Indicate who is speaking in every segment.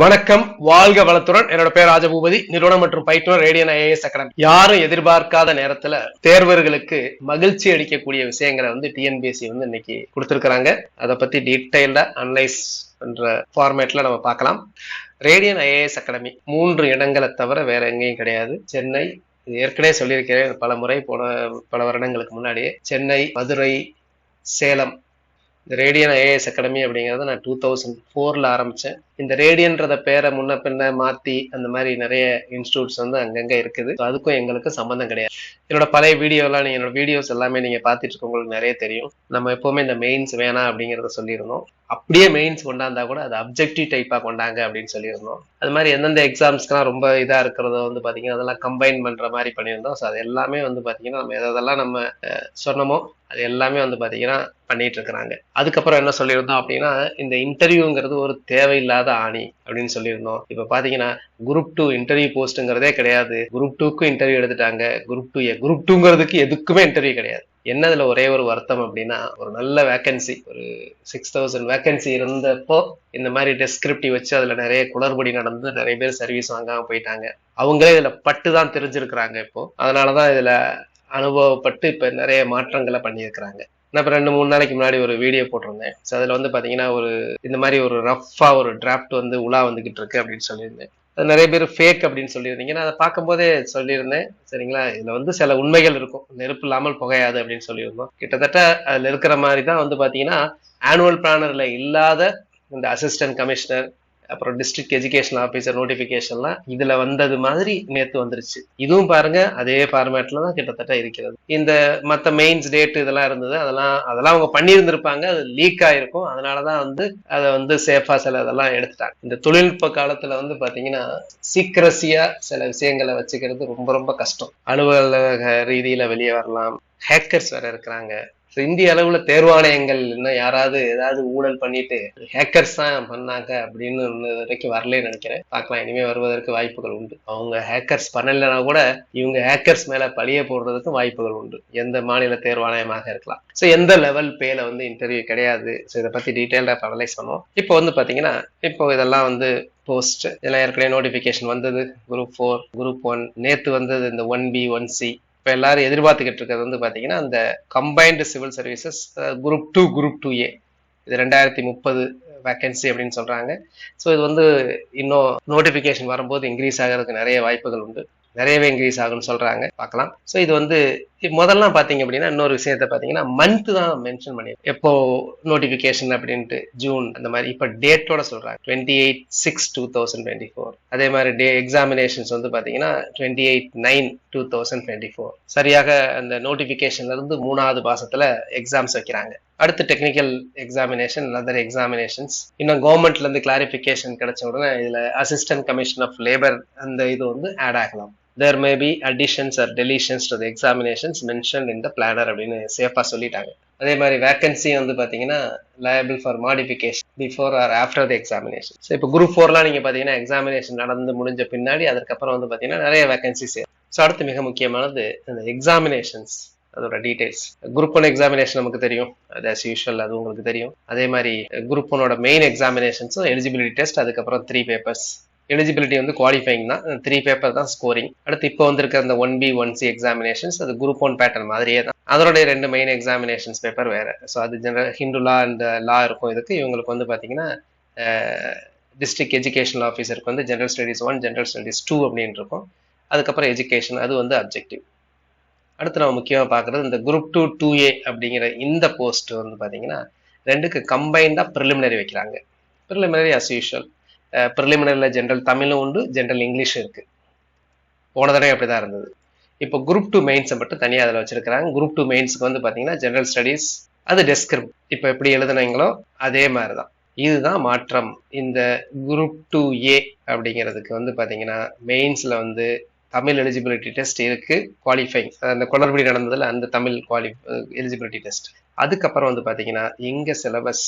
Speaker 1: வணக்கம் வாழ்க வளத்துடன். என்னோட பேர் ராஜபூபதி நிறுவனம் மற்றும் பயிற்றுனர் ரேடியன் ஐஏஎஸ் அகாடமி. யாரும் எதிர்பார்க்காத நேரத்துல தேர்வர்களுக்கு மகிழ்ச்சி அளிக்கக்கூடிய விஷயங்களை வந்து டிஎன்பிஎஸ்சி வந்து இன்னைக்கு கொடுத்துருக்காங்க அதை பத்தி டீட்டெயில்டா அனலைஸ் பண்ற ஃபார்மேட்ல நம்ம பார்க்கலாம். ரேடியன் ஐஏஎஸ் அகாடமி மூன்று இடங்களை தவிர வேற எங்கேயும் கிடையாது. சென்னை இது ஏற்கனவே சொல்லியிருக்கிறேன் பல முறை போன பல வருடங்களுக்கு முன்னாடியே. சென்னை மதுரை சேலம். இந்த ரேடியன் ஐஏஎஸ் அகாடமி அப்படிங்கிறத நான் டூ தௌசண்ட் ஃபோரில் ஆரம்பித்தேன் இந்த ரேடியன்றத பேரை முன்ன பின்ன மாத்தி அந்த மாதிரி நிறைய இன்ஸ்டியூட்ஸ் வந்து அங்கங்க இருக்குது. அதுக்கும் எங்களுக்கும் சம்மந்தம் கிடையாது. என்னோட பழைய வீடியோலாம் நீங்க என்னோட வீடியோஸ் எல்லாமே நீங்க பார்த்துட்டு இருக்க உங்களுக்கு நிறைய தெரியும். நம்ம எப்பவுமே இந்த மெயின்ஸ் வேணாம் அப்படிங்கறத சொல்லியிருந்தோம். அப்படியே மெயின்ஸ் கொண்டாந்தா கூட அது அப்ஜெக்டிவ் டைப்பா கொண்டாங்க அப்படின்னு சொல்லியிருந்தோம். அது மாதிரி எந்தெந்த எக்ஸாம்ஸ்க்குலாம் ரொம்ப இதா இருக்கிறதோ வந்து பாத்தீங்கன்னா அதெல்லாம் கம்பைன் பண்ற மாதிரி பண்ணியிருந்தோம். ஸோ அது எல்லாமே வந்து பாத்தீங்கன்னா நம்ம எதெல்லாம் நம்ம சொன்னமோ சொன்னோமோ அது எல்லாமே வந்து பாத்தீங்கன்னா பண்ணிட்டு இருக்கிறாங்க. அதுக்கப்புறம் என்ன சொல்லியிருந்தோம் அப்படின்னா இந்த இன்டர்வியூங்கிறது ஒரு தேவையில்லாத ஆணி அப்படின்னு சொல்லியிருந்தோம். இப்ப பாத்தீங்கன்னா குரூப் டூ இன்டர்வியூ போஸ்ட்ங்கிறதே கிடையாது. குரூப் டூக்கும் இன்டர்வியூ எடுத்துட்டாங்க. குரூப் டூ குரூப் டூங்கிறதுக்கு எதுக்குமே இன்டர்வியூ கிடையாது. என்னதுல ஒரே ஒரு வருத்தம் அப்படின்னா ஒரு நல்ல வேக்கன்சி ஒரு சிக்ஸ் தௌசண்ட் வேக்கன்சி இருந்தப்போ இந்த மாதிரி டெஸ்கிரிப்டி வச்சு அதுல நிறைய குளறுபடி நடந்து நிறைய பேர் சர்வீஸ் வாங்காம போயிட்டாங்க. அவங்களே இதுல பட்டு தான் தெரிஞ்சிருக்கிறாங்க இப்போ. அதனாலதான் இதுல அனுபவப்பட்டு இப்ப நிறைய மாற்றங்களை பண்ணியிருக்கிறாங்க. நான் இப்ப ரெண்டு மூணு நாளைக்கு முன்னாடி ஒரு வீடியோ போட்டிருந்தேன். ஸோ அதுல வந்து பாத்தீங்கன்னா ஒரு இந்த மாதிரி ஒரு ரஃபா ஒரு டிராஃப்ட் வந்து உலா வந்துகிட்டு இருக்கு அப்படின்னு சொல்லியிருந்தேன். அது நிறைய பேர் ஃபேக் அப்படின்னு சொல்லியிருந்தீங்க. நான் அதை பார்க்கும்போதே சொல்லியிருந்தேன். சரிங்களா? இதுல வந்து சில உண்மைகள் இருக்கும். நெருப்பு இல்லாமல் புகையாது அப்படின்னு சொல்லியிருந்தோம். கிட்டத்தட்ட அதுல இருக்கிற மாதிரி தான் வந்து பாத்தீங்கன்னா ஆனுவல் பிளானர்ல இல்லாத இந்த அசிஸ்டன்ட் கமிஷனர் அப்புறம் டிஸ்ட்ரிக்ட் எஜுகேஷன் ஆஃபீஸர் நோட்டிபிகேஷன்லாம் இதுல வந்தது மாதிரி நேற்று வந்துருச்சு. இதுவும் பாருங்க அதே ஃபார்மேட்ல தான் கிட்டத்தட்ட இருக்கிறது. இந்த மற்ற மெயின்ஸ் டேட் இதெல்லாம் இருந்தது அதெல்லாம் அதெல்லாம் அவங்க பண்ணியிருந்திருப்பாங்க அது லீக் ஆயிருக்கும். அதனாலதான் வந்து அதை வந்து சேஃபா சில இதெல்லாம் எடுத்துட்டாங்க. இந்த தொழில்நுட்ப காலத்துல வந்து பாத்தீங்கன்னா சீக்கிரசியா சில விஷயங்களை வச்சுக்கிறது ரொம்ப ரொம்ப கஷ்டம். அலுவலக ரீதியில வெளியே வரலாம். ஹேக்கர்ஸ் வேற இருக்கிறாங்க. ஸோ இந்திய அளவுல தேர்வாணையங்கள் இன்னும் யாராவது ஏதாவது ஊழல் பண்ணிட்டு ஹேக்கர்ஸ் தான் பண்ணாங்க அப்படின்னு இன்னும் இது வரைக்கும் வரலன்னு நினைக்கிறேன். பார்க்கலாம் இனிமே வருவதற்கு வாய்ப்புகள் உண்டு. அவங்க ஹேக்கர்ஸ் பண்ணலைன்னா கூட இவங்க ஹேக்கர்ஸ் மேல பழிய போடுறதுக்கும் வாய்ப்புகள் உண்டு. எந்த மாநில தேர்வாணையமாக இருக்கலாம். ஸோ எந்த லெவல் பேல வந்து இன்டர்வியூ கிடையாது. ஸோ இதை பத்தி டீட்டெயில்டாக அனலைஸ் பண்ணுவோம். இப்போ வந்து பாத்தீங்கன்னா இப்போ இதெல்லாம் வந்து போஸ்ட் இதெல்லாம் ஏற்கனவே நோட்டிபிகேஷன் வந்தது. குரூப் ஃபோர் குரூப் ஒன் நேத்து வந்தது இந்த ஒன் பி ஒன் சி இப்போ எல்லாரும் எதிர்பார்த்துக்கிட்டு இருக்கிறது வந்து பார்த்தீங்கன்னா அந்த combined civil services group two group two A இது ரெண்டாயிரத்தி முப்பது வேக்கன்சி அப்படின்னு சொல்கிறாங்க ஸோ இது வந்து இன்னும் நோட்டிஃபிகேஷன் வரும்போது இன்க்ரீஸ் ஆகிறதுக்கு நிறைய வாய்ப்புகள் உண்டு. நிறையவே இன்க்ரீஸ் ஆகும்னு சொல்றாங்க. பார்க்கலாம். ஸோ இது வந்து முதல்லாம் பாத்தீங்க அப்படின்னா இன்னொரு விஷயத்த பாத்தீங்கன்னா மந்த் தான் மென்ஷன் பண்ணி எப்போ நோட்டிபிகேஷன் அப்படின்ட்டு ஜூன் அந்த மாதிரி இப்போ டேட்டோட சொல்றாங்க. Twenty eight six two thousand twenty four அதே மாதிரி டே எக்ஸாமினேஷன்ஸ் வந்து பாத்தீங்கன்னா twenty eight nine two thousand twenty four சரியாக அந்த நோட்டிபிகேஷன்ல இருந்து மூணாவது மாசத்துல எக்ஸாம்ஸ் வைக்கிறாங்க. அடுத்து டெக்னிக்கல் எக்ஸாமினேஷன் அதர் எக்ஸாமினேஷன்ஸ் இன்னும் கவர்மெண்ட்ல இருந்து கிளாரிபிகேஷன் கிடைச்ச உடனே இதுல அசிஸ்டன்ட் கமிஷன் ஆஃப் லேபர் அந்த இது வந்து ஆட் ஆகலாம். There may be additions or deletions to examinations mention in the planner அப்படின்னு சேஃபாக சொல்லிட்டாங்க. அதே மாதிரி வேகன்சி வந்து பார்த்தீங்கன்னா liable for modification before or after the examination so இப்போ குரூப் ஃபோர்லாம் நீங்கள் பார்த்தீங்கன்னா எக்ஸாமினேஷன் நடந்து முடிஞ்ச பின்னாடி அதுக்கப்புறம் வந்து பார்த்தீங்கன்னா நிறைய வேகன்சிஸ் ஸோ அடுத்து மிக முக்கியமானது இந்த எக்ஸாமினேஷன்ஸ் அதோட டீடைல்ஸ் குரூப் ஒன் எக்ஸாமினேஷன் நமக்கு தெரியும். அது அஸ் யூஷுவல் அது உங்களுக்கு தெரியும். அதே மாதிரி குரூப் ஒனோட மெயின் எக்ஸாமினேஷன்ஸும் எலிஜிபிலிட்டி டெஸ்ட் அதுக்கப்புறம் த்ரீ பேப்பர்ஸ் எலிஜிபிலிட்டி வந்து குவாலிஃபைங் தான். த்ரீ பேப்பர் தான் ஸ்கோரிங் அடுத்து இப்போ வந்திருக்க அந்த one B one C examinations அது குரூப் ஒன் பேட்டர்ன் மாதிரியே தான். அதனுடைய ரெண்டு மெயின் எக்ஸாமினேஷன்ஸ் பேப்பர் வேற. ஸோ அது general Hindu law and law இருக்கும். இதுக்கு இவங்களுக்கு வந்து பார்த்தீங்கன்னா டிஸ்ட்ரிக்ட் எஜுகேஷனல் ஆஃபீஸருக்கு வந்து general studies one general studies two அப்படின்னு இருக்கும். அதுக்கப்புறம் எஜுகேஷன் அது வந்து அப்ஜெக்டிவ் அடுத்து நம்ம முக்கியமாக பார்க்குறது இந்த குரூப் டூ டூ ஏ அப்படிங்கிற இந்த போஸ்ட் வந்து பார்த்தீங்கன்னா ரெண்டுக்கு கம்பைண்டாக ப்ரிலிமினரி வைக்கிறாங்க. ப்ரிலிமினரி அஸ் யூஷுவல் ப்ரிலிமினரியில் ஜென்ரல் தமிழும் உண்டு ஜென்ரல் இங்கிலீஷும் இருக்குது போன தடவை அப்படி தான் இருந்தது. இப்போ குரூப் டூ மெயின்ஸை மட்டும் தனியாக அதில் வச்சுருக்கிறாங்க. குரூப் டூ மெயின்ஸ்க்கு வந்து பார்த்தீங்கன்னா ஜென்ரல் ஸ்டடீஸ் அது டெஸ்கிரிப்ட் இப்போ எப்படி எழுதுனீங்களோ அதே மாதிரி தான் இதுதான் மாற்றம். இந்த குரூப் டூ ஏ அப்படிங்கிறதுக்கு வந்து பார்த்தீங்கன்னா மெயின்ஸில் வந்து தமிழ் எலிஜிபிலிட்டி டெஸ்ட் இருக்கு குவாலிஃபைங் அந்த குளறுபடி நடந்ததில் அந்த தமிழ் குவாலி எலிஜிபிலிட்டி டெஸ்ட் அதுக்கப்புறம் வந்து பார்த்தீங்கன்னா இங்கே சிலபஸ்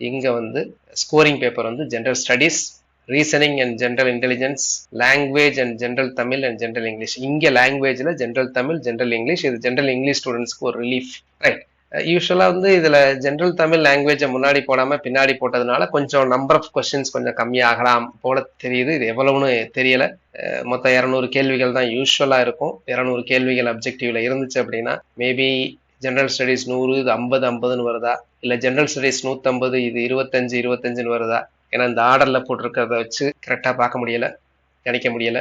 Speaker 1: இங்கே வந்து ஸ்கோரிங் பேப்பர் வந்து general studies reasoning and general intelligence language and general Tamil and general English இங்கே லாங்குவேஜில் ஜென்ரல் தமிழ் ஜென்ரல் இங்கிலீஷ் இது ஜென்ரல் இங்கிலீஷ் ஸ்டூடெண்ட்ஸ்க்கு ஒரு ரிலீஃப் ரைட் யூஸ்வலாக வந்து இதில் ஜென்ரல் தமிழ் லாங்குவேஜை முன்னாடி போடாமல் பின்னாடி போட்டதுனால கொஞ்சம் நம்பர் ஆஃப் கொஸ்டின்ஸ் கொஞ்சம் கம்மியாகலாம் போல தெரியுது. இது எவ்வளவுன்னு தெரியலை. மொத்தம் இரநூறு கேள்விகள் தான் யூஸ்வலாக இருக்கும். இரநூறு கேள்விகள் அப்ஜெக்டிவ்ல இருந்துச்சு அப்படின்னா மேபி ஜென்ரல் ஸ்டடீஸ் நூறு இது ஐம்பது ஐம்பதுன்னு வருதா? இல்லை ஜென்ரல் ஸ்டடீஸ் நூற்றம்பது இது இருபத்தஞ்சு இருபத்தஞ்சுன்னு வருதா? ஏன்னா இந்த ஆர்டரில் போட்டிருக்கிறத வச்சு கரெக்டாக பார்க்க முடியல நினைக்க முடியல.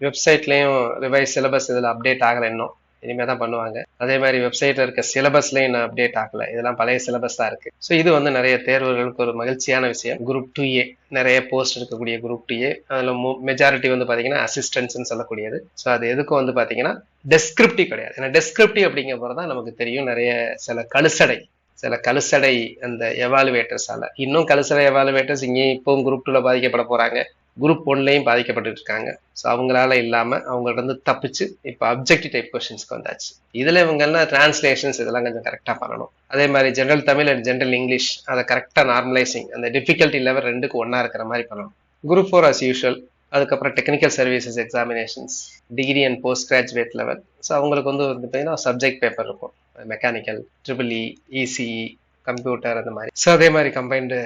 Speaker 1: வெப்சைட்லேயும் ரிவைஸ் சிலபஸ் இதில் அப்டேட் ஆகலை இன்னும். இனிமே தான் பண்ணுவாங்க. அதே மாதிரி வெப்சைட்ல இருக்க சிலபஸ்லயும் இன்னும் அப்டேட் ஆகல. இதெல்லாம் பழைய சிலபஸ் தான் இருக்கு. ஸோ இது வந்து நிறைய தேர்வுகளுக்கு ஒரு மகிழ்ச்சியான விஷயம். குரூப் டூ ஏ நிறைய போஸ்ட் இருக்கக்கூடிய குரூப் டூ ஏ அதில் மெஜாரிட்டி வந்து பாத்தீங்கன்னா அசிஸ்டன்ஸ்னு சொல்லக்கூடியது. ஸோ அது எதுக்கும் வந்து பாத்தீங்கன்னா டெஸ்கிரிப்டிவ் கிடையாது. ஏன்னா டெஸ்கிரிப்டிவ் அப்படிங்கிற போது தான் நமக்கு தெரியும் நிறைய சில கழுசடை. சில கலுசடை அந்த எவாலுவேட்டர்ஸால இன்னும் கழுசடை எவாலுவேட்டர்ஸ் இங்கேயும் இப்பவும் குரூப் டூல பாதிக்கப்பட போறாங்க. குரூப் ஒன்லையும் பாதிக்கப்பட்டு இருக்காங்க. ஸோ அவங்களால இல்லாம அவங்கள்ட்ட இருந்து தப்பிச்சு இப்போ அப்ஜெக்டிவ் டைப் கொஸ்டின்ஸ்க்கு வந்தாச்சு. இதுல இவங்கெல்லாம் டிரான்ஸ்லேஷன்ஸ் இதெல்லாம் கொஞ்சம் கரெக்டா பண்ணணும். அதே மாதிரி general Tamil and general English அதை கரெக்டா நார்மலைசிங் அந்த டிஃபிகல்ட்டி லெவல் ரெண்டுக்கு ஒன்றா இருக்கிற மாதிரி பண்ணணும். குரூப் ஃபோர் அஸ் யூஷுவல் அதுக்கப்புறம் technical services examinations degree and post graduate level so அவங்களுக்கு வந்து வந்து பார்த்தீங்கன்னா சப்ஜெக்ட் பேப்பர் இருக்கும். Mechanical triple E ECE computer அந்த மாதிரி. ஸோ அதே மாதிரி combined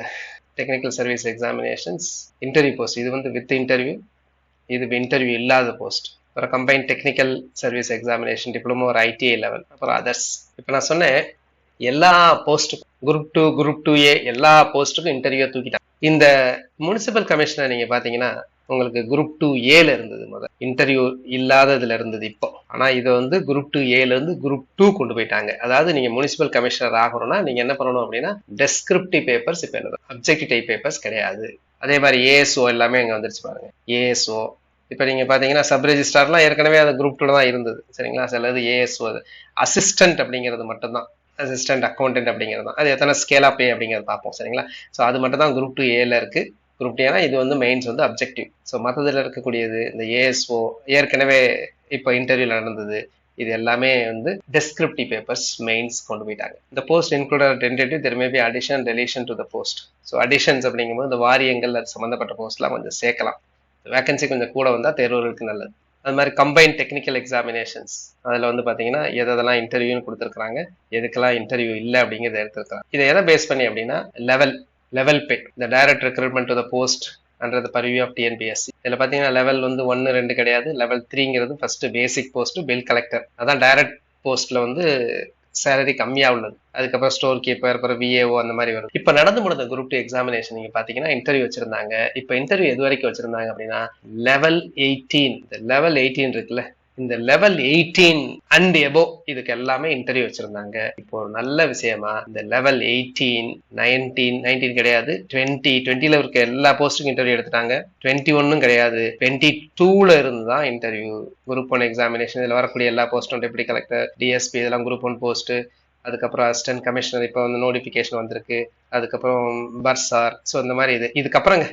Speaker 1: technical service examinations interview post இது வந்து வித் இன்டர்வியூ இது இன்டர்வியூ இல்லாத போஸ்ட் அப்புறம் combine technical service examination diploma ஒரு ஐடிஐ லெவல் அப்புறம் அதர்ஸ் இப்போ நான் சொன்னேன் எல்லா போஸ்ட்டுக்கும் group two group two A எல்லா போஸ்ட்டுக்கும் இன்டர்வியூ தூக்கிட்டாங்க. இந்த முனிசிபல் கமிஷனர் நீங்கள் பார்த்தீங்கன்னா உங்களுக்கு குரூப் டூ ஏல இருந்தது முதல் இன்டர்வியூ இல்லாததுல இருந்தது இப்போ. ஆனா இதை வந்து குரூப் டூ ஏல இருந்து குரூப் டூ கொண்டு போயிட்டாங்க. அதாவது நீங்க முனிசிபல் கமிஷனர் ஆகணும்னா நீங்க என்ன பண்ணணும் அப்படின்னா டெஸ்கிரிப்டிவ் பேப்பர்ஸ் இப்ப என்ன அப்ஜெக்டிவ் டைப் பேப்பர்ஸ் கிடையாது. அதே மாதிரி ஏஎஸ்ஓ எல்லாமே அங்க வந்துருச்சு பாருங்க. ஏஎஸ்ஓ இப்போ நீங்க பாத்தீங்கன்னா சப் ரெஜிஸ்டார்லாம் ஏற்கனவே அது குரூப் டூல தான் இருந்தது. சரிங்களா? சிலது ஏஎஸ்ஓ அசிஸ்டன்ட் அப்படிங்கிறது மட்டும்தான். அசிஸ்டன்ட் அக்கௌண்டன்ட் அப்படிங்கிறது தான். அது எத்தனை ஸ்கேலா பே அப்படிங்கிறத பார்ப்போம். சரிங்களா? ஸோ அது மட்டும் தான் குரூப் டூ ஏல இருக்கு. குரூப் டூ ஏன்னா இது வந்து மெயின்ஸ் வந்து அப்ஜெக்டிவ் ஸோ மற்றதில் இருக்கக்கூடியது இந்த ஏஎஸ்ஓ ஏற்கனவே இப்போ இன்டர்வியூல நடந்தது இது எல்லாமே வந்து டெஸ்கிரிப்டிவ் பேப்பர்ஸ் மெயின்ஸ் கொண்டு போயிட்டாங்க. இந்த post included tentative there may be addition relation to the post so additions அப்படிங்கும்போது இந்த வாரியங்கள் அது சம்மந்தப்பட்ட போஸ்ட்லாம் கொஞ்சம் சேர்க்கலாம். வேகன்சி கொஞ்சம் கூட வந்தால் தேர்வர்களுக்கு நல்லது. அது மாதிரி கம்பைன் டெக்னிக்கல் எக்ஸாமினேஷன்ஸ் அதில் வந்து பார்த்தீங்கன்னா எதெல்லாம் இன்டர்வியூன்னு கொடுத்துருக்காங்க எதுக்கெல்லாம் இன்டர்வியூ இல்லை அப்படிங்கிறத எடுத்துருக்காங்க இதை எதை பேஸ் பண்ணி அப்படின்னா லெவல் லெவல் பே இந்த direct recruitment to the post under the purview of TNPSC இதில் பார்த்தீங்கன்னா லெவல் வந்து ஒன்று ரெண்டு கிடையாது. Level த்ரீங்கிறது first basic post bill collector அதான் டைரக்ட் போஸ்ட்ல வந்து சேலரி கம்மியாக உள்ளது. அதுக்கப்புறம் ஸ்டோர் கீப்பர் அப்புறம் விஏஓ அந்த மாதிரி வரும். இப்போ நடந்து முடிந்த குரூப் டூ எக்ஸாமினேஷன் நீங்க பாத்தீங்கன்னா இன்டர்வியூ வச்சிருந்தாங்க. இப்போ இன்டர்வியூ எது வரைக்கும் வச்சிருந்தாங்க அப்படின்னா லெவல் எயிட்டீன் இந்த லெவல் எயிட்டீன் இருக்குல்ல இந்த லெவல் எயிட்டீன் அண்ட் எபோ இதுக்கு எல்லாமே இன்டர்வியூ வச்சிருந்தாங்க. இப்போ ஒரு நல்ல விஷயமா இந்த லெவல் எயிட்டீன் நைன்டீன் நைன்டீன் கிடையாது. டுவெண்ட்டி டுவெண்ட்டில இருக்க எல்லா போஸ்டுக்கும் இன்டர்வியூ எடுத்துட்டாங்க. டுவெண்ட்டி ஒன்னும் கிடையாது. டுவெண்ட்டி டூல இருந்து தான் இன்டர்வியூ குரூப் ஒன் எக்ஸாமினேஷன் இதில் வரக்கூடிய எல்லா போஸ்ட்டும் டெப்டி கலெக்டர் டிஎஸ்பி இதெல்லாம் குரூப் ஒன் போஸ்ட் அதுக்கப்புறம் அசிஸ்டன்ட் கமிஷனர் இப்போ வந்து நோட்டிஃபிகேஷன் வந்திருக்கு. அதுக்கப்புறம் பர்சார் ஸோ இந்த மாதிரி இது. இதுக்கப்புறங்க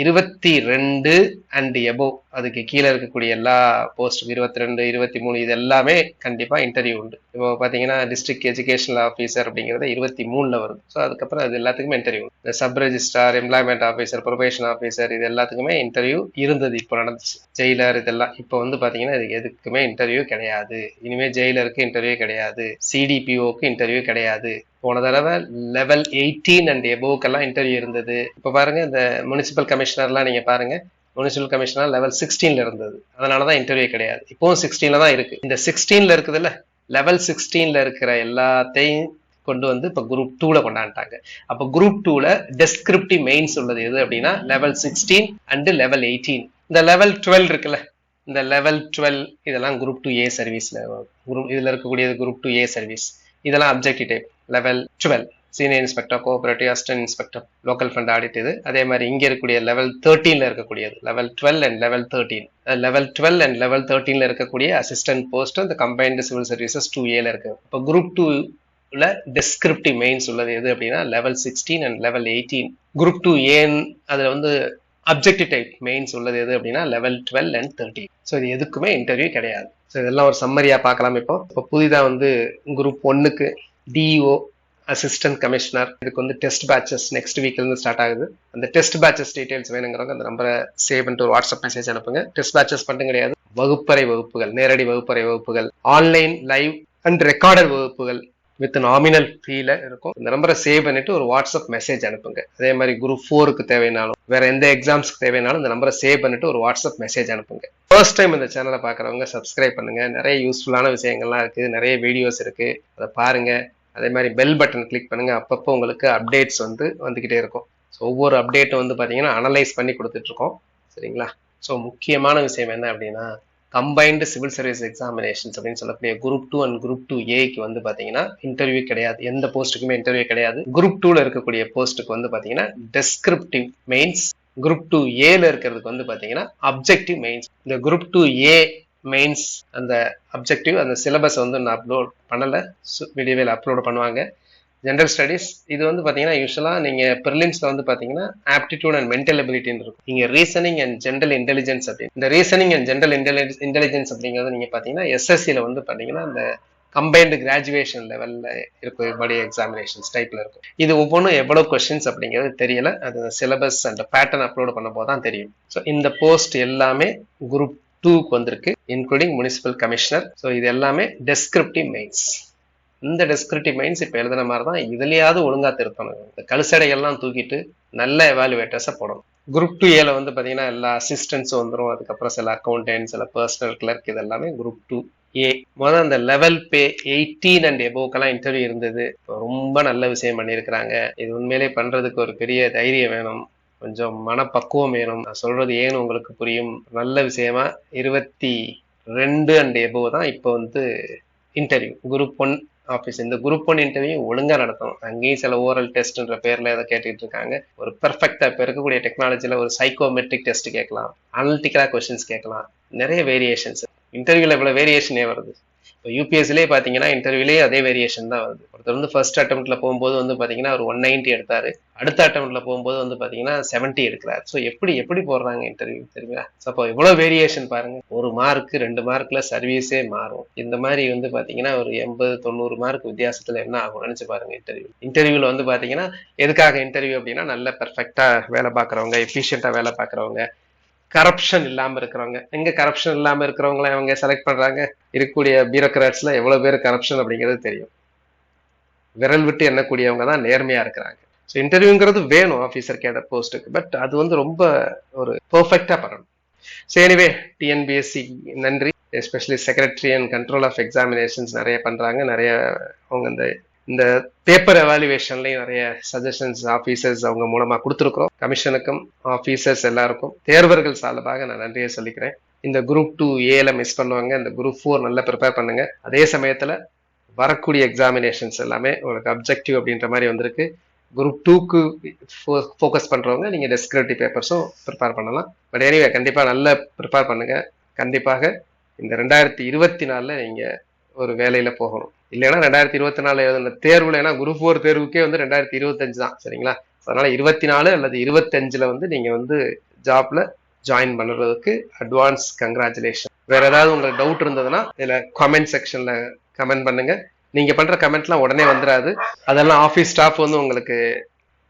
Speaker 1: இருபத்தி ரெண்டு அண்ட் எபோ அதுக்கு கீழே இருக்கக்கூடிய எல்லா போஸ்ட் இருபத்தி ரெண்டு இருபத்தி மூணு இது எல்லாமே கண்டிப்பா இன்டர்வியூ உண்டு. இப்போ பார்த்தீங்கன்னா டிஸ்ட்ரிக்ட் எஜுகேஷனல் ஆஃபீஸர் அப்படிங்கிறது இருபத்தி மூணில் வருது. ஸோ அதுக்கப்புறம் அது எல்லாத்துக்குமே இன்டர்வியூ இந்த sub registrar employment officer probation officer இது எல்லாத்துக்குமே இன்டர்வியூ இருந்தது. இப்போ நடந்துச்சு. ஜெயிலர் இதெல்லாம் இப்போ வந்து பார்த்தீங்கன்னா இது எதுக்குமே இன்டர்வியூ கிடையாது. இனிமேல் ஜெயிலருக்கு இன்டர்வியூ கிடையாது. சிடிபிஓக்கு இன்டர்வியூ கிடையாது. போன தடவை லெவல் எயிட்டீன் அண்ட் எபோவுக்கெல்லாம் இன்டர்வியூ இருந்தது. இப்போ பாருங்க இந்த முனிசிபல் கமிஷனர்லாம் நீங்க பாருங்க முனிசிபல் கமிஷனர் லெவல் சிக்ஸ்டீன்ல இருந்தது. அதனாலதான் இன்டர்வியூ கிடையாது. இப்போவும் சிக்ஸ்டீன்ல தான் இருக்கு. இந்த சிக்ஸ்டீன்ல இருக்குதுல்ல லெவல் சிக்ஸ்டீன்ல இருக்கிற எல்லாத்தையும் கொண்டு வந்து இப்போ குரூப் டூவில் கொண்டாண்டாங்க அப்போ குரூப் டூவில் டெஸ்கிரிப்டிவ் மெயின்ஸ் உள்ளது எது அப்படின்னா level sixteen and level eighteen இந்த லெவல் டுவெல் இருக்குல்ல இந்த லெவல் டுவெல் இதெல்லாம் குரூப் டூ ஏ சர்வீஸில் குரூப் இதில் இருக்கக்கூடியது குரூப் டூ ஏ சர்வீஸ் இதெல்லாம் objective type level twelve senior inspector cooperative assistant inspector local fund audit இது. அதே மாதிரி இங்கே இருக்கக்கூடிய லெவல் தேர்ட்டீனில் இருக்கக்கூடியது. Level twelve and level thirteen level twelve and level தேர்ட்டீனில் இருக்கக்கூடிய அசிஸ்டன்ட் போஸ்ட் இந்த கம்பைன்டு சிவில் சர்வீசஸ் டூ ஏல இருக்கு. இப்போ குரூப் டூ உள்ள டிஸ்கிரிப்டிவ் மெயின்ஸ் உள்ளது எது அப்படின்னா level sixteen and level eighteen group two ஏன் அதில் வந்து அப்ஜெக்டிவ் டைப் மெயின்ஸ் உள்ளது எது அப்படின்னா level twelve and thirteen so இது எதுக்குமே இன்டர்வியூ கிடையாது. ஸோ இதெல்லாம் ஒரு சம்மரியாக பார்க்கலாம் இப்போ. இப்போ புதிதாக வந்து குரூப் ஒன்னுக்கு டிஇஓ அசிஸ்டன்ட் கமிஷனர் இதுக்கு வந்து டெஸ்ட் பேட்சஸ் நெக்ஸ்ட் வீக்ல இருந்து ஸ்டார்ட் ஆகுது. அந்த டெஸ்ட் பேட்சஸ் டீடைல்ஸ் வேணுங்கிறவங்க அந்த நம்பரை சேவ் பண்ணிட்டு ஒரு வாட்ஸ்அப் மெசேஜ் அனுப்புங்க. டெஸ்ட் பேட்சஸ் மட்டும் கிடையாது. வகுப்பறை வகுப்புகள் நேரடி வகுப்பறை வகுப்புகள் ஆன்லைன் லைவ் அண்ட் ரெக்கார்டர் வகுப்புகள் வித் நாமினல் ஃபீல இருக்கும். இந்த நம்பரை சேவ் பண்ணிட்டு ஒரு வாட்ஸ்அப் மெசேஜ் அனுப்புங்க. அதே மாதிரி குரூப் ஃபோருக்கு தேவைனாலும் வேற எந்த எக்ஸாம்ஸ்க்கு தேவைனாலும் இந்த நம்பரை சேவ் பண்ணிட்டு ஒரு வாட்ஸ்அப் மெசேஜ் அனுப்புங்க. ஃபர்ஸ்ட் டைம் இந்த சேனலை பார்க்குறவங்க சப்ஸ்கிரைப் பண்ணுங்க. நிறைய யூஸ்ஃபுல்லான விஷயங்கள்லாம் இருக்கு. நிறைய வீடியோஸ் இருக்கு. அதை பாருங்க. அதே மாதிரி பெல் பட்டன் கிளிக் பண்ணுங்க. அப்பப்போ உங்களுக்கு அப்டேட்ஸ் வந்து வந்துக்கிட்டே இருக்கும். ஸோ ஒவ்வொரு அப்டேட்டும் வந்து பார்த்தீங்கன்னா அனலைஸ் பண்ணி கொடுத்துட்டு இருக்கோம் சரிங்களா? ஸோ முக்கியமான விஷயம் என்ன அப்படின்னா கம்பைன்டு சிவில் சர்வீஸ் எக்ஸாமினேஷன்ஸ் அப்படின்னு சொல்லக்கூடிய group two and group two ஏக்கு வந்து பார்த்தீங்கன்னா இன்டர்வியூ கிடையாது. எந்த போஸ்ட்டுக்குமே இன்டர்வியூ கிடையாது. குரூப் டூவில் இருக்கக்கூடிய போஸ்ட்டுக்கு வந்து பார்த்தீங்கன்னா டெஸ்கிரிப்டிவ் மெயின்ஸ் குரூப் டூ ஏல இருக்கிறதுக்கு வந்து பார்த்தீங்கன்னா அப்ஜெக்டிவ் மெயின்ஸ் இந்த குரூப் டூ ஏ மெயின்ஸ் அந்த அப்ஜெக்டிவ் அந்த சிலபஸ் வந்து நான் அப்லோட் பண்ணலை. வீடியோவில் அப்லோட் பண்ணுவாங்க. ஜென்ரல் ஸ்டடீஸ் இது வந்து பார்த்தீங்கன்னா யூஸ்வலாக நீங்கள் ப்ரிலிம்ஸில் வந்து பார்த்தீங்கன்னா ஆப்டிடியூட் அண்ட் மென்டல் எபிலிட்டின்னு இருக்கும். நீங்கள் ரீசனிங் அண்ட் ஜென்ரல் இன்டெலிஜென்ஸ் அப்படின்னு இந்த reasoning and general intelligence intelligence அப்படிங்கிறது நீங்கள் பார்த்தீங்கன்னா எஸ்எஸ்சியில் வந்து பார்த்தீங்கன்னா அந்த கம்பைன்டு கிராஜுவேஷன் லெவலில் இருக்கும். இருக்கக்கூடிய எக்ஸாமினேஷன்ஸ் டைப்பில் இருக்கும். இது ஒவ்வொன்றும் எவ்வளோ கொஸ்டின்ஸ் அப்படிங்கிறது தெரியல. அது சிலபஸ் அண்ட் பேட்டர்ன் அப்லோட் பண்ண போது தான் தெரியும். ஸோ இந்த போஸ்ட் எல்லாமே குரூப் டூக்கு வந்திருக்கு இன்க்ளூடிங் முனிசிபல் கமிஷனர் ஸோ இது எல்லாமே டெஸ்கிரிப்டிவ் மெயின்ஸ் இந்த டெஸ்கிரிப்டிவ் மெயின்ஸ் இப்போ எழுதுன மாதிரி தான் இதுலையாவது ஒழுங்காக திருத்தணும். இந்த கழுசடைகள்லாம் தூக்கிட்டு நல்ல எவாலுவேட்டர்ஸை போடணும். குரூப் டூ ஏல வந்து பார்த்தீங்கன்னா எல்லா அசிஸ்டன்ஸும் வந்துடும் அதுக்கப்புறம் சில அக்கௌண்டன்ட் சில பர்சனல் கிளர்க் இது எல்லாமே குரூப் டூ ஏ முதல் அந்த லெவல் பே எயிட்டீன் அண்ட் எபோக்கெல்லாம் இன்டர்வியூ இருந்தது. ரொம்ப நல்ல விஷயம் பண்ணியிருக்கிறாங்க. இது உண்மையிலே பண்ணுறதுக்கு ஒரு பெரிய தைரியம் வேணும். கொஞ்சம் மனப்பக்குவம் வேணும். நான் சொல்றது ஏன்னு உங்களுக்கு புரியும். நல்ல விஷயமா இருபத்தி ரெண்டு அண்ட் எபோ தான் இப்போ வந்து இன்டர்வியூ குரூப் ஒன் ஆஃபீஸ் இந்த குரூப் ஒன் இன்டர்வியூ ஒழுங்காக நடத்தணும். அங்கேயும் சில ஓரல் டெஸ்ட்ன்ற பேரில் ஏதோ கேட்டுக்கிட்டு இருக்காங்க. ஒரு பெர்ஃபெக்டாக இப்போ இருக்கக்கூடிய டெக்னாலஜியில் ஒரு சைக்கோமெட்ரிக் டெஸ்ட் கேட்கலாம். அனலிட்டிக்கலாக கொஸ்டின்ஸ் கேட்கலாம். நிறைய வேரியேஷன்ஸ் இன்டர்வியூவில் இவ்வளோ வேரியேஷனே வருது. இப்போ யூபிஎஸ்சிலே பார்த்தீங்கன்னா இன்டர்வியூலேயே அதே வேரியேஷன் தான் வருது. ஒருத்தர் வந்து ஃபர்ஸ்ட் அட்டம்ப்ட்ல போகும்போது வந்து பார்த்தீங்கன்னா ஒரு ஒன் நைன்ட்டி எடுத்தாரு. அடுத்த அட்டம்ப்ட்ல போகும்போது வந்து பார்த்தீங்கன்னா செவன்ட்டி எடுக்கிறார். ஸோ எப்படி எப்படி போடுறாங்க இன்டர்வியூ தெரியுங்களா? ஸோ அப்போ இவ்வளோ வேரியேஷன் பாருங்க. ஒரு மார்க் ரெண்டு மார்க்ல சர்வீஸே மாறும். இந்த மாதிரி வந்து பார்த்தீங்கன்னா ஒரு எண்பது தொண்ணூறு மார்க் வித்தியாசத்தில் என்ன ஆகும் நினச்சி பாருங்க இன்டர்வியூ இன்டர்வியூல வந்து பார்த்தீங்கன்னா எதுக்காக இன்டர்வியூ அப்படின்னா நல்ல பெர்ஃபெக்டாக வேலை பார்க்குறவங்க எஃபிஷியண்ட்டாக வேலை பார்க்குறவங்க கரப்ஷன் இல்லாம இருக்கிறவங்க. எங்க கரப்ஷன் இல்லாம இருக்கிறவங்கள அவங்க செலக்ட் பண்றாங்க? இருக்கக்கூடிய பியூரோக்ராட்ஸ்ல எவ்வளவு பேர் கரப்ஷன் அப்படிங்கிறது தெரியும். விரல் விட்டு எண்ணக்கூடியவங்க தான் நேர்மையா இருக்கிறாங்க. ஸோ இன்டர்வியூங்கிறது வேணும் ஆஃபீஸர் கேட்ட போஸ்ட்டுக்கு பட் அது வந்து ரொம்ப ஒரு பர்ஃபெக்டாக பண்ணணும். ஸோ எனிவே டிஎன்பிஎஸ்சி நன்றி. Especially secretary and control of examinations நிறைய பண்றாங்க. நிறைய அவங்க இந்த இந்த பேப்பர் எவாலுவேஷன்லயும் நிறைய சஜஷன்ஸ் ஆபீசர்ஸ் அவங்க மூலமா கொடுத்துருக்குறோம். கமிஷனுக்கும் ஆபீசர்ஸ் எல்லாருக்கும். தேர்வர்கள் சார்பாக நான் நன்றியை சொல்லிக்கிறேன். இந்த குரூப் டூ ஏல மிஸ் பண்ணுவாங்க. இந்த குரூப் ஃபோர் நல்லா ப்ரிப்பேர் பண்ணுங்க. அதே சமயத்துல வரக்கூடிய எக்ஸாமினேஷன்ஸ் எல்லாமே உங்களுக்கு அப்ஜெக்டிவ் அப்படின்ற மாதிரி வந்திருக்கு. குரூப் டூக்கு ஃபோக்கஸ் பண்றவங்க நீங்க டெஸ்கிரிப்டிவ் பேப்பர்ஸும் ப்ரிப்பேர் பண்ணலாம். பட் எனிவே கண்டிப்பா நல்லா ப்ரிப்பேர் பண்ணுங்க. கண்டிப்பாக இந்த ரெண்டாயிரத்தி இருபத்தி நாலுல நீங்க ஒரு வேலையில போகணும். இல்லைன்னா ரெண்டாயிரத்தி இருபத்தி நாலு எழுதின தேர்வுல ஏன்னா குரூப் ஃபோர் தேர்வுக்கே வந்து ரெண்டாயிரத்தி இருபத்தஞ்சு தான் சரிங்களா? அதனால இருபத்தி நாலு அல்லது இருபத்தஞ்சுல வந்து நீங்க வந்து ஜாப்ல ஜாயின் பண்ணுறதுக்கு அட்வான்ஸ் கங்க்ராச்சுலேஷன் வேற ஏதாவது உங்களுக்கு டவுட் இருந்ததுன்னா இதுல கமெண்ட் செக்ஷன்ல கமெண்ட் பண்ணுங்க. நீங்க பண்ற கமெண்ட்லாம் உடனே வந்துடாது அதெல்லாம் ஆஃபீஸ் ஸ்டாஃப் வந்து உங்களுக்கு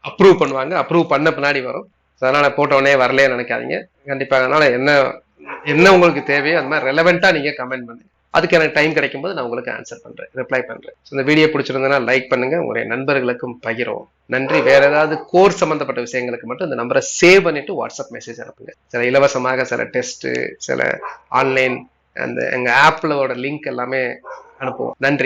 Speaker 1: அப்ரூவ் பண்ணுவாங்க. அப்ரூவ் பண்ண பின்னாடி வரும். அதனால போட்ட உடனே வரலையே நினைக்காதீங்க. கண்டிப்பாக அதனால என்ன என்ன உங்களுக்கு தேவையோ அது மாதிரி ரெலவெண்ட்டாக நீங்கள் கமெண்ட் பண்ணுங்க. அதுக்கு எனக்கு டைம் கிடைக்கும் போது நான் உங்களுக்கு ஆன்சர் பண்றேன் ரிப்ளை பண்றேன். இந்த வீடியோ பிடிச்சிருந்ததுன்னா லைக் பண்ணுங்க. உங்களுடைய நண்பர்களுக்கும் பகிரும் நன்றி. வேற ஏதாவது கோர்ஸ் சம்பந்தப்பட்ட விஷயங்களுக்கு மட்டும் இந்த நம்பரை சேவ் பண்ணிட்டு வாட்ஸ்அப் மெசேஜ் அனுப்புங்க. சில இலவசமாக சில டெஸ்ட் சில ஆன்லைன் அந்த எங்க ஆப்லோட லிங்க் எல்லாமே அனுப்புவோம். நன்றி.